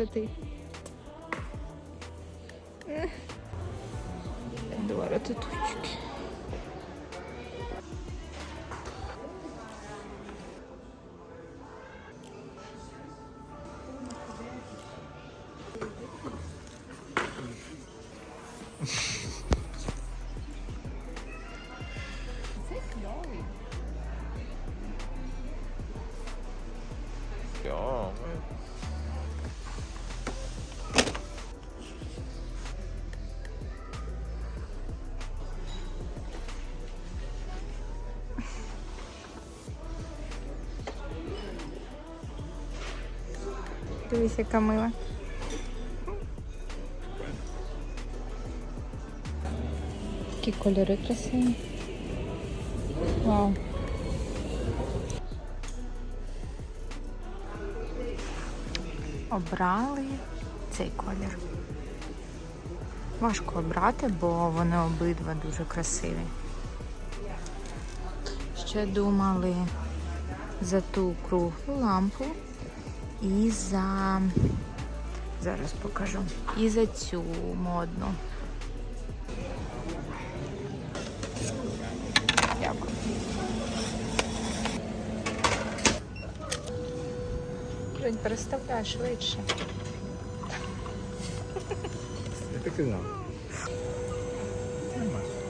10. Ех. Два рататуйчики. Дивись, яка мила. Такі кольори красиві. Вау. Обрали цей колір. Важко обрати, бо вони обидва дуже красиві. Ще думали за ту круглу лампу і за. Зараз покажу. І за цю модну. Дякую. Жень, переставляй швидше. я так і знав. Уї.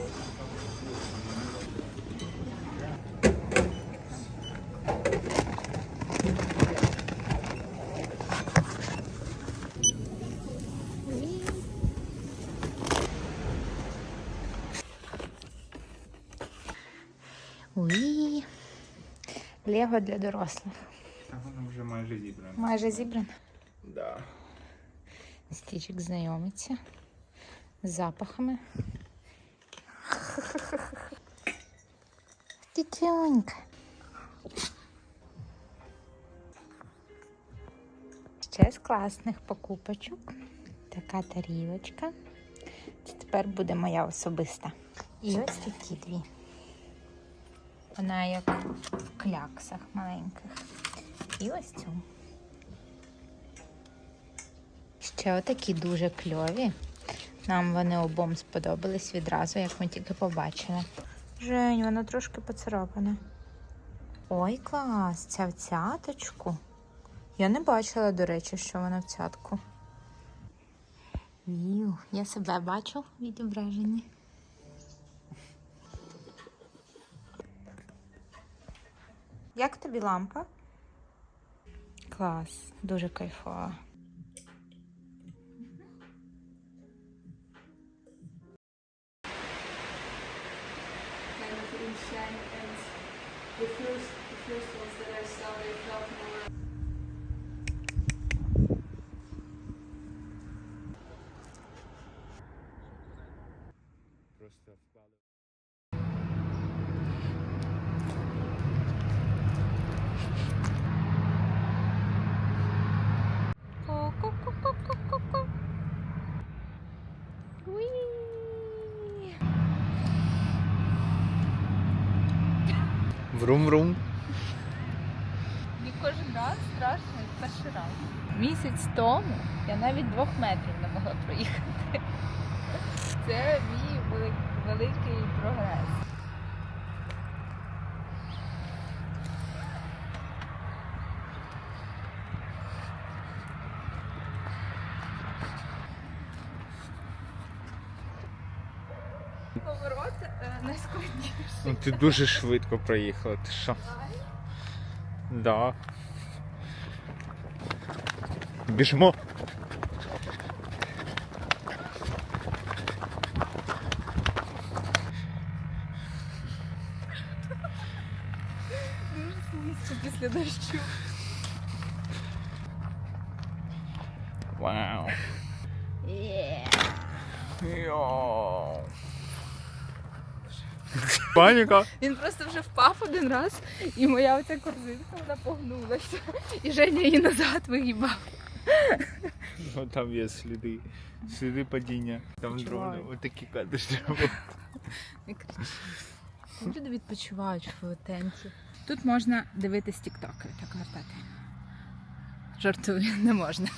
Лего для дорослих. Та воно вже майже зібрано. Майже зібрано. Да. Стічик знайомиться з запахами. Тітюнька. Ще з класних покупочок. Така тарілочка. Це тепер буде моя особиста. І ось такі дві. Вона як в кляксах маленьких. І ось цю. Ще отакі дуже кльові. Нам вони обом сподобались відразу, як ми тільки побачили. Жень, вона трошки поцарапана. Ой, клас, ця в цяточку. Я не бачила, до речі, що вона в цятку. Віу, я себе бачу в відображенні. Як тобі лампа? Клас, дуже кайфова. kind of Врум-врум. І кожен раз страшно, як перший раз. Місяць тому я навіть двох метрів не могла проїхати. Це мій вели- великий прогрес. Ти дуже швидко проїхала, ти що? Да. Біжмо. Дуже слизько після дощу. Паніка. Він просто вже впав один раз, і моя оця корзинка вона погнулася. І Женя її назад вигибав. Ну там є сліди. Сліди падіння. Там дрони. Отакі кадри треба. Не кричи. Люди відпочивають в тенті. Тут можна дивитись тіктоки, так вертати. Жартую, не можна.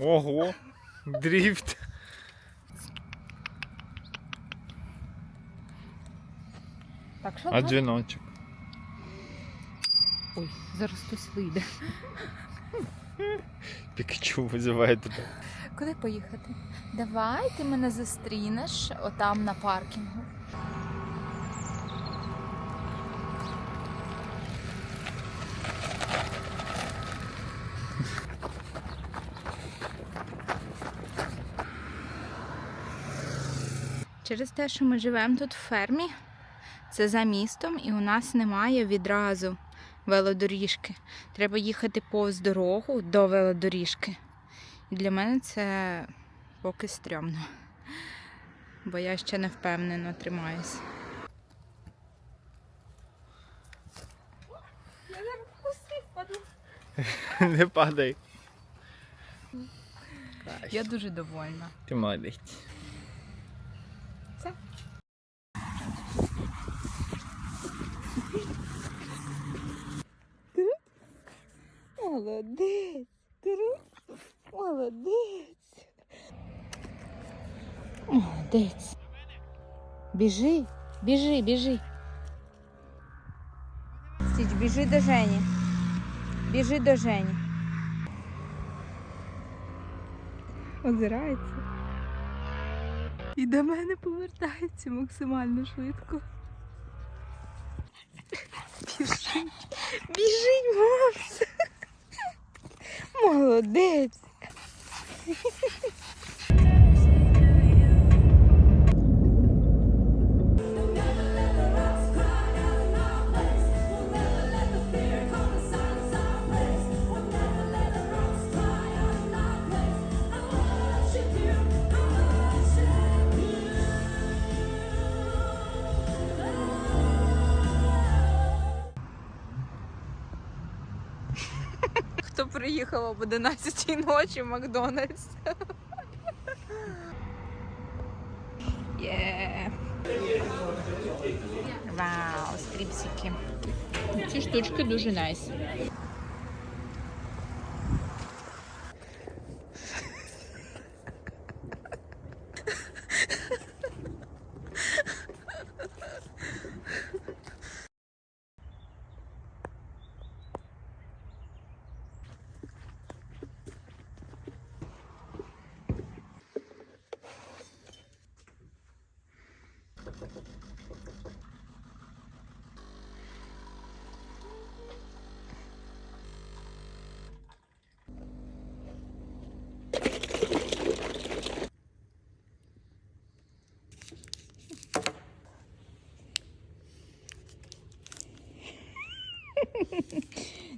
Ого! Дрифт. Так що А дзвіночок. Ой, зараз хтось вийде. Пікачу визиває тебе. Куди поїхати? Давай ти мене зустрінеш отам на паркінгу. Через те, що ми живемо тут в фермі, це за містом, і у нас немає відразу велодоріжки. Треба їхати повз дорогу до велодоріжки. І для мене це поки стрьомно. Бо я ще не впевнено тримаюсь. Не падай. Я дуже довольна. Ти молодець. Молодець, Крут, молодець. Молодець. Біжи, біжи, біжи. Стіч, біжи до Жені. Біжи до Жені. Озирається. І до мене повертається максимально швидко. Біжить, біжить, мопс. Молодець. Хто приїхав об 11 ночі в Макдональдс? Є. Вау, стріпсики. Ці штучки дуже найс.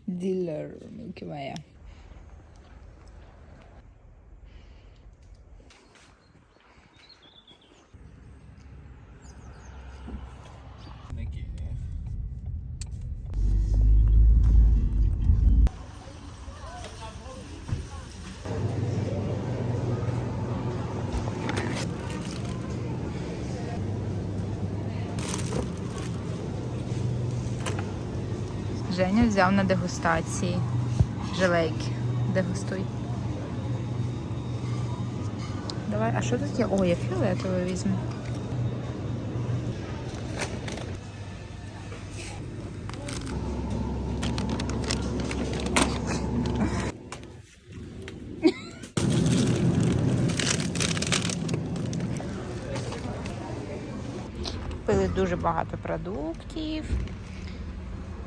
Diller, mi che vai Женя взяв на дегустації жилейки. Дегустуй. Давай, а що тут є? О, я фіолетове візьму. Купили дуже багато продуктів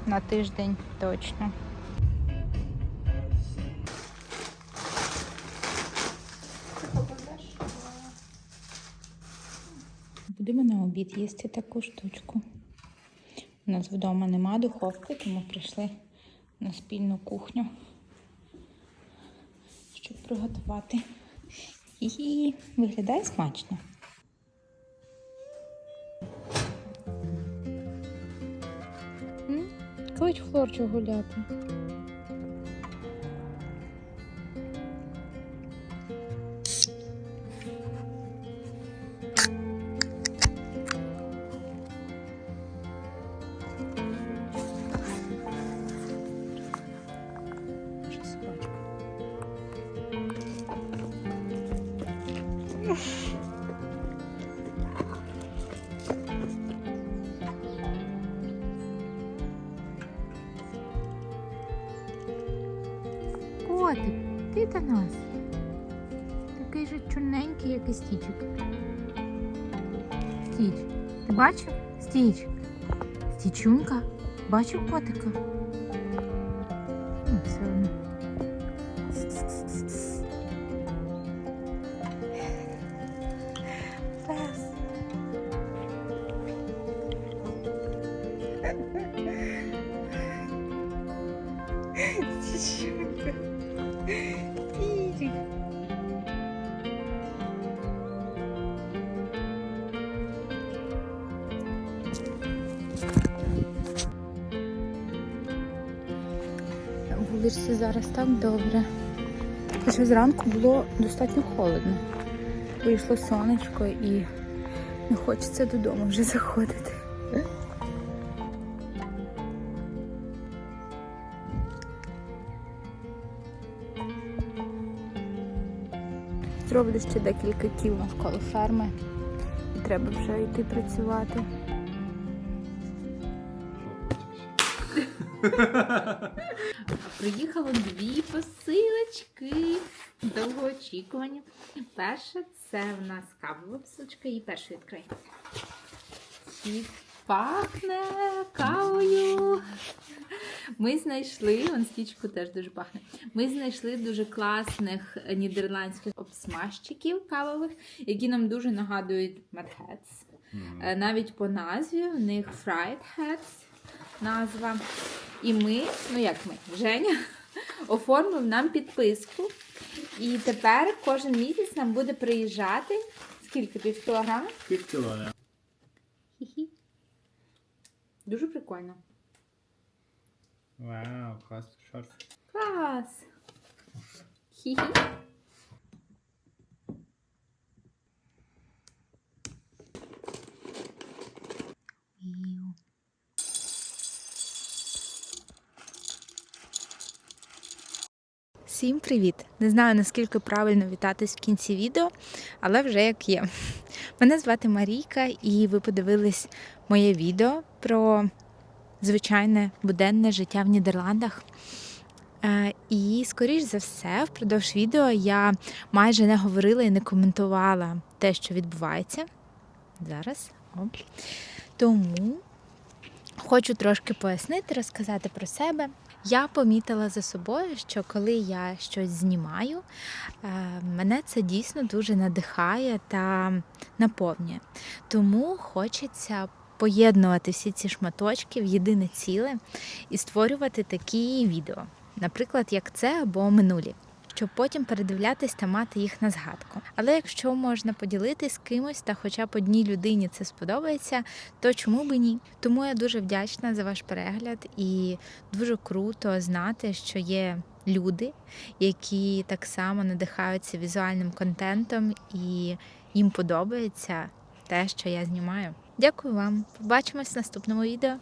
на тиждень точно. Будемо на обід їсти таку штучку. У нас вдома нема духовки, тому прийшли на спільну кухню, щоб приготувати. І виглядає смачно. ходить флорчу гуляти. Oof. Титанос. Такий же чорненький, як і стічик. Стіч. Ти бачив? Стіч. Стічунка. Бачив котика? Ну, все одно. На зараз так добре. Хоча зранку було достатньо холодно. Вийшло сонечко і не хочеться додому вже заходити. Зроблю ще декілька кіл навколо ферми. І треба вже йти працювати. Приїхало дві посилочки довгоочікувані. Перша це в нас кавова посилочка, її першу відкрий. І пахне кавою. Ми знайшли, он стічку теж дуже пахне. Ми знайшли дуже класних нідерландських обсмажчиків кавових, які нам дуже нагадують Mad Hats. Е, Навіть по назві в них Fried Hats назва. І ми, ну як ми, Женя, оформив нам підписку. І тепер кожен місяць нам буде приїжджати скільки? Пів кілограма? Пів кілограм. Хі-хі. Дуже прикольно. Вау, клас шарф. Клас! Хі-хі. Всім привіт! Не знаю наскільки правильно вітатись в кінці відео, але вже як є. Мене звати Марійка, і ви подивились моє відео про звичайне буденне життя в Нідерландах. Е, І, скоріш за все, впродовж відео я майже не говорила і не коментувала те, що відбувається. Зараз. Тому хочу трошки пояснити, розказати про себе. Я помітила за собою, що коли я щось знімаю, е, мене це дійсно дуже надихає та наповнює. Тому хочеться поєднувати всі ці шматочки в єдине ціле і створювати такі відео, наприклад, як це або минулі. Щоб потім передивлятись та мати їх на згадку. Але якщо можна поділитись з кимось та хоча б одній людині це сподобається, то чому би ні? Тому я дуже вдячна за ваш перегляд і дуже круто знати, що є люди, які так само надихаються візуальним контентом і їм подобається те, що я знімаю. Дякую вам. Побачимось в наступному відео.